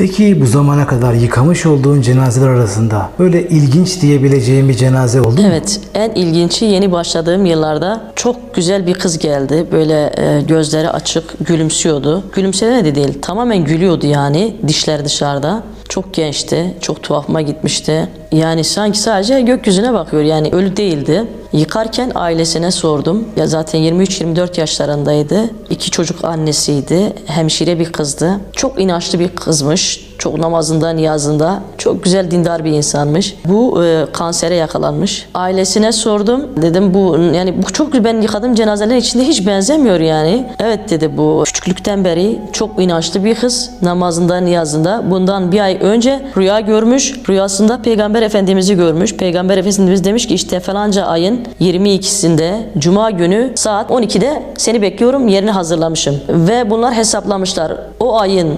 Peki bu zamana kadar yıkamış olduğun cenazeler arasında böyle ilginç diyebileceğin bir cenaze oldu mu? Evet, en ilginci yeni başladığım yıllarda çok güzel bir kız geldi. Böyle e, gözleri açık, gülümsüyordu. Gülümseme de değil, tamamen gülüyordu yani. Dişler dışarıda. Çok gençti, çok tuhafıma gitmişti. Yani sanki sadece gökyüzüne bakıyor. Yani ölü değildi. Yıkarken ailesine sordum. Ya zaten 23-24 yaşlarındaydı. İki çocuk annesiydi. Hemşire bir kızdı. Çok inançlı bir kızmış. Çok namazında, niyazında. Çok güzel dindar bir insanmış. Bu e, kansere yakalanmış. Ailesine sordum. Dedim bu yani bu çok ben yıkadığım cenazelerin içinde hiç benzemiyor yani. Evet dedi bu küçüklükten beri çok inançlı bir kız. Namazında, niyazında. Bundan bir ay önce rüya görmüş. Rüyasında Peygamber Efendimiz'i görmüş. Peygamber Efendimiz demiş ki işte falanca ayın 22'sinde Cuma günü saat 12'de seni bekliyorum yerini hazırlamışım. Ve bunlar hesaplamışlar. O ayın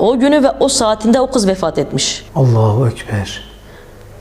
o günü ve o saatinde o kız vefat etmiş. Allahu Ekber.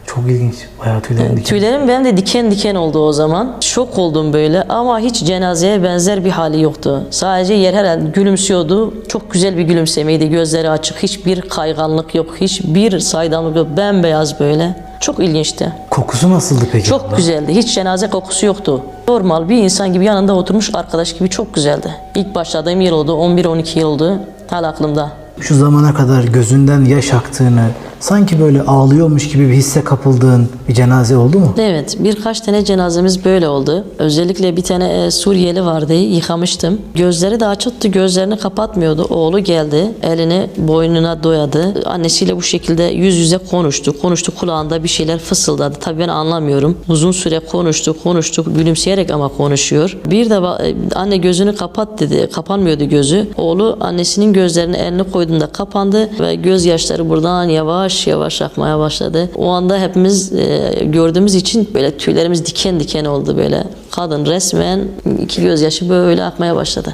Çok ilginç. Bayağı tüylerim diken. Tüylerim benim de diken diken oldu o zaman. Şok oldum böyle ama hiç cenazeye benzer bir hali yoktu. Sadece yer herhalde gülümsüyordu. Çok güzel bir gülümsemeydi. Gözleri açık. Hiçbir kayganlık yok. Hiçbir saydamlık yok. Bembeyaz böyle. Çok ilginçti. Kokusu nasıldı peki? Çok abla? güzeldi. Hiç cenaze kokusu yoktu. Normal bir insan gibi yanında oturmuş arkadaş gibi çok güzeldi. İlk başladığım yıl oldu. 11-12 yıl oldu. Hala aklımda. Şu zamana kadar gözünden yaş aktığını, sanki böyle ağlıyormuş gibi bir hisse kapıldığın bir cenaze oldu mu? Evet, birkaç tane cenazemiz böyle oldu. Özellikle bir tane e, Suriyeli vardı, yıkamıştım. Gözleri de açıktı, gözlerini kapatmıyordu. Oğlu geldi, elini boynuna doyadı. Annesiyle bu şekilde yüz yüze konuştu. Konuştu, kulağında bir şeyler fısıldadı. Tabii ben anlamıyorum. Uzun süre konuştu, konuştu, gülümseyerek ama konuşuyor. Bir de e, anne gözünü kapat dedi, kapanmıyordu gözü. Oğlu annesinin gözlerini eline koyduğunda kapandı ve gözyaşları buradan yavaş yavaş akmaya başladı. O anda hepimiz e, gördüğümüz için böyle tüylerimiz diken diken oldu böyle. Kadın resmen iki gözyaşı böyle akmaya başladı.